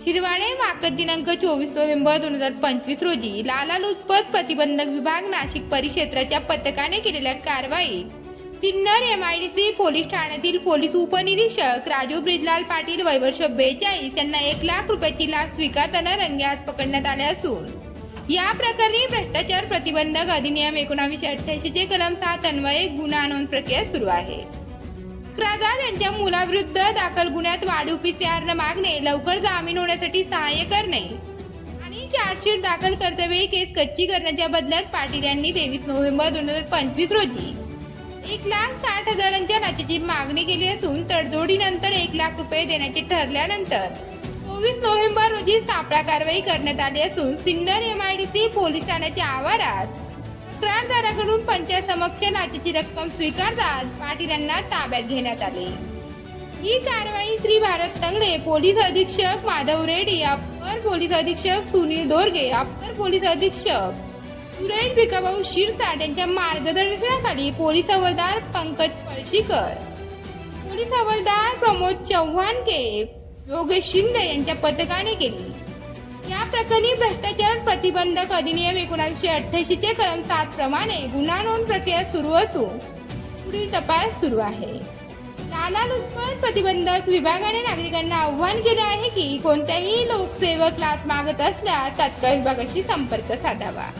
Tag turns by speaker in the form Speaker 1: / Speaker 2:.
Speaker 1: ताकद दिनांक चोवीस नोव्हेंबर दोन हजार पंचवीस रोजी लाला लुचपत प्रतिबंधक विभाग नाशिक परिक्षेत्राच्या पथकाने केलेल्या कारवाईत सिन्नर सी पोलीस ठाण्यातील पोलीस उपनिरीक्षक राजू ब्रिजलाल पाटील वैवर्ष बेचाळीस यांना एक लाख रुपयाची लाच स्वीकारताना रंगेहात पकडण्यात आले असून या प्रकरणी भ्रष्टाचार प्रतिबंधक अधिनियम एकोणावीसशे अठ्ठ्याऐंशी चे कलम सात अन्वये गुन्हा नोंद प्रक्रिया सुरू आहे. तक्रारदार यांच्या मुलाविरुद्ध दाखल गुन्ह्यात वाढीव पीसीआर न मागणे लवकर जामीन होण्यासाठी सहाय्य करणे आणि चार्जशीट दाखल करतेवेळी केस कच्ची करण्याच्या बदल्यात पाटील यांनी तेवीस नोव्हेंबर दोन हजार पंचवीस रोजी एक लाख साठ हजारांच्या लाचेची मागणी केली असून तडजोडीनंतर एक लाख रुपये देण्याचे ठरल्यानंतर चोवीस नोव्हेंबर रोजी सापळा कारवाई करण्यात आली असून सिन्नर एमआयडीसी पोलीस ठाण्याच्या आवारात तक्रारदाराकडून पंचायत समक्ष लाचेची रक्कम स्वीकारताच पाटील यांना ताब्यात घेण्यात आले. ही कारवाई श्री भारत तंगडे पोलीस अधीक्षक माधव रेड्डी अप्पर पोलीस अधीक्षक सुनील दोरगे अप्पर पोलीस अधीक्षक सुरेश भिकाभाऊ शिरसाट यांच्या मार्गदर्शनाखाली पोलीस हवालदार पंकज पळशीकर पोलीस हवालदार प्रमोद चव्हाण के योगेश शिंदे यांच्या पथकाने केली. या प्रकरणी भ्रष्टाचार प्रतिबंधक अधिनियम एकोणीसशे अठ्ठ्याऐंशी चे कलम सात प्रमाणे गुन्हा नोंद प्रक्रिया सुरू असून पुढील तपास सुरू आहे. लाला प्रतिबंधक विभागाने नागरिकांना आव्हान केले आहे की कोणत्याही लोकसेवक लाच मागत असल्यास तत्काळ विभागाशी संपर्क साधावा.